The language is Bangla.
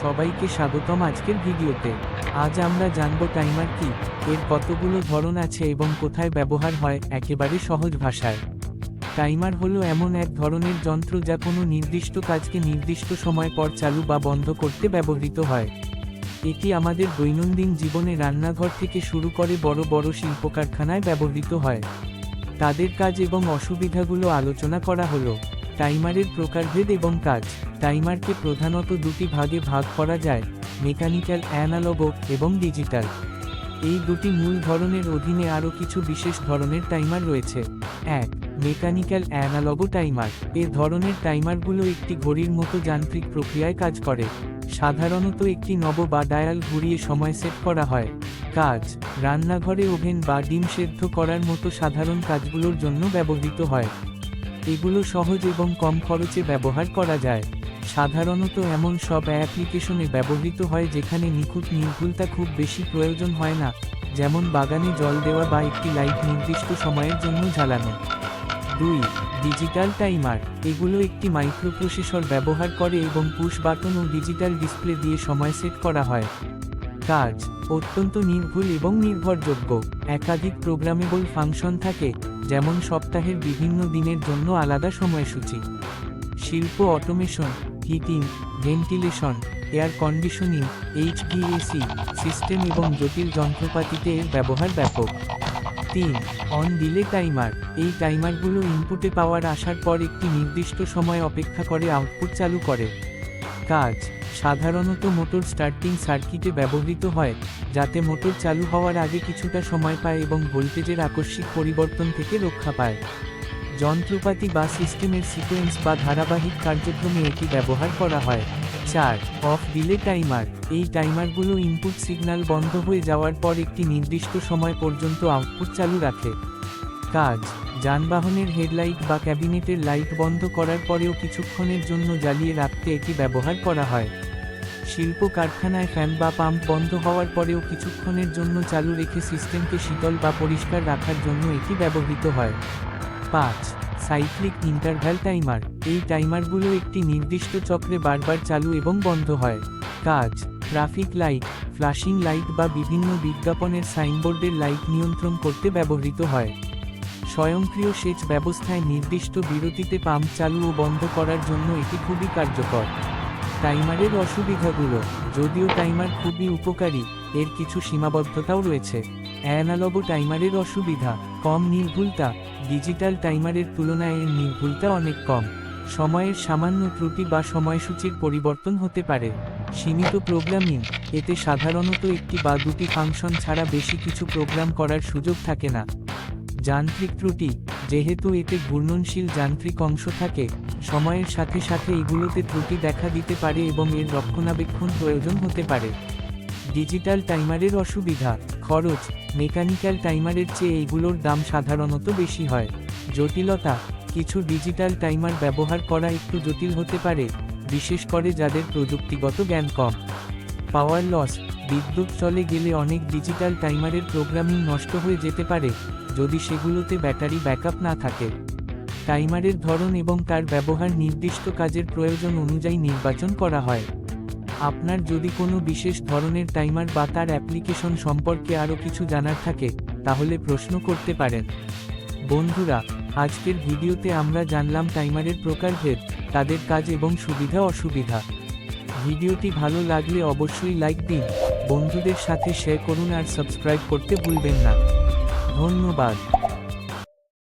সবাইকে স্বাগতম আজকের ভিডিওতে। আজ আমরা জানব টাইমার কি, এর কতগুলো ধরন আছে এবং কোথায় ব্যবহার হয়, একেবারে সহজ ভাষায়। টাইমার হলো এমন এক ধরনের যন্ত্র যা কোনো নির্দিষ্ট কাজকে নির্দিষ্ট সময় পর চালু বা বন্ধ করতে ব্যবহৃত হয়। এটি আমাদের দৈনন্দিন জীবনে রান্নাঘর থেকে শুরু করে বড় বড় শিল্প কারখানায় ব্যবহৃত হয়। তাদের কাজ এবং অসুবিধাগুলো আলোচনা করা হলো। টাইমারের প্রকারভেদ এবং কাজ। টাইমারকে প্রধানত দুটি ভাগে ভাগ করা যায়, মেকানিক্যাল, অ্যানালগ এবং ডিজিটাল। এই দুটি মূল ধরনের অধীনে আরও কিছু বিশেষ ধরনের টাইমার রয়েছে। এক, মেকানিক্যাল, অ্যানালগো টাইমার। এ ধরনের টাইমারগুলো একটি ঘড়ির মতো যান্ত্রিক প্রক্রিয়ায় কাজ করে। সাধারণত একটি নব বা ডায়াল ঘুরিয়ে সময় সেট করা হয়। কাজ, রান্নাঘরে ওভেন বা ডিম সেদ্ধ করার মতো সাধারণ কাজগুলোর জন্য ব্যবহৃত হয়। এগুলো সহজ এবং কম খরচে ব্যবহার করা যায়। সাধারণত এমন সব অ্যাপ্লিকেশনে ব্যবহৃত হয় যেখানে নিখুঁত নির্ভুলতা খুব বেশি প্রয়োজন হয় না, যেমন বাগানে জল দেওয়া বা একটি লাইট নির্দিষ্ট সময়ের জন্য জ্বালানো। দুই, ডিজিটাল টাইমার। এগুলো একটি মাইক্রোপ্রসেসর ব্যবহার করে এবং পুশ বাটন ও ডিজিটাল ডিসপ্লে দিয়ে সময় সেট করা হয়। কাজ, অত্যন্ত নির্ভুল এবং নির্ভরযোগ্য। একাধিক প্রোগ্রামেবল ফাংশন থাকে যেমন সপ্তাহের বিভিন্ন দিনের জন্য আলাদা সময়সূচি। শিল্প automation, heating, ventilation, air conditioning HVAC system এবং জটিল যন্ত্রপাতিতে এর ব্যবহার ব্যাপক। তিন অন ডিলে টাইমার। এই টাইমারগুলো ইনপুটে পাওয়ার আসার পর একটি নির্দিষ্ট সময় অপেক্ষা করে আউটপুট চালু করে। কাজ সাধারণত মোটর স্টার্টিং সার্কিটে ব্যবহৃত হয়, যাতে মোটর চালু হওয়ার আগে কিছুটা সময় পায় এবং ভোল্টেজের আকস্মিক পরিবর্তন থেকে রক্ষা পায়। যন্ত্রপাতি বা সিস্টেমের সিকোয়েন্স বা ধারাবাহিক কার্যক্রমে এটি ব্যবহার করা হয়। চার, অফ ডিলে টাইমার। এই টাইমারগুলো ইনপুট সিগন্যাল বন্ধ হয়ে যাওয়ার পর একটি নির্দিষ্ট সময় পর্যন্ত আউটপুট চালু রাখে। কাজ, যানবাহনের হেডলাইট বা ক্যাবিনেটের লাইট বন্ধ করার পরেও কিছুক্ষণের জন্য জ্বালিয়ে রাখতে এটি ব্যবহার করা হয়। শিল্প কারখানায় ফ্যান বা পাম্প বন্ধ হওয়ার পরেও কিছুক্ষণের জন্য চালু রেখে সিস্টেমকে শীতল বা পরিষ্কার রাখার জন্য এটি ব্যবহৃত হয়। পাঁচ, সাইক্লিক ইন্টারভ্যাল টাইমার। এই টাইমারগুলো একটি নির্দিষ্ট চক্রে বারবার চালু এবং বন্ধ হয়। কাজ, ট্রাফিক লাইট, ফ্লাশিং লাইট বা বিভিন্ন বিজ্ঞাপনের সাইনবোর্ডের লাইট নিয়ন্ত্রণ করতে ব্যবহৃত হয়। স্বয়ংক্রিয় সেচ ব্যবস্থায় নির্দিষ্ট বিরতিতে পাম্প চালু ও বন্ধ করার জন্য এটি খুবই কার্যকর। টাইমারের অসুবিধাগুলো, যদিও টাইমার খুবই উপকারী, এর কিছু সীমাবদ্ধতাও রয়েছে। অ্যানালগ টাইমারের অসুবিধা, কম নির্ভুলতা, ডিজিটাল টাইমারের তুলনায় এর নির্ভুলতা অনেক কম। সময়ের সামান্য ত্রুটি বা সময়সূচির পরিবর্তন হতে পারে। সীমিত প্রোগ্রামিং, এতে সাধারণত একটি বা দুটি ফাংশন ছাড়া বেশি কিছু প্রোগ্রাম করার সুযোগ থাকে না। যান্ত্রিক ত্রুটি, যেহেতু এতে ঘূর্ণনশীল যান্ত্রিক অংশ থাকে, সময়ের সাথে সাথে এগুলোতে ত্রুটি দেখা দিতে পারে এবং এর রক্ষণাবেক্ষণ প্রয়োজন হতে পারে। ডিজিটাল টাইমারের অসুবিধা, খরচ, মেকানিক্যাল টাইমারের চেয়ে এগুলোর দাম সাধারণত বেশি হয়। জটিলতা, কিছু ডিজিটাল টাইমার ব্যবহার করা একটু জটিল হতে পারে, বিশেষ করে যাদের প্রযুক্তিগত জ্ঞান কম। পাওয়ার লস বিদ্যুৎ চলে গেলে অনেক ডিজিটাল টাইমারের প্রোগ্রামিং নষ্ট হয়ে যেতে পারে, যদি সেগুলোতে ব্যাটারি ব্যাকআপ না থাকে। টাইমারের ধরন এবং তার ব্যবহার নির্দিষ্ট কাজের প্রয়োজন অনুযায়ী নির্বাচন করা হয়। আপনার যদি কোনো বিশেষ ধরনের টাইমার বা তার অ্যাপ্লিকেশন সম্পর্কে আরও কিছু জানার থাকে, তাহলে প্রশ্ন করতে পারেন। বন্ধুরা, আজকের ভিডিওতে আমরা জানলাম টাইমারের প্রকারভেদ, তাদের কাজ এবং সুবিধা অসুবিধা ভিডিওটি ভালো লাগলে অবশ্যই লাইক দিন। বন্ধুদের সাথে শেয়ার করুন আর সাবস্ক্রাইব করতে ভুলবেন না। ধন্যবাদ।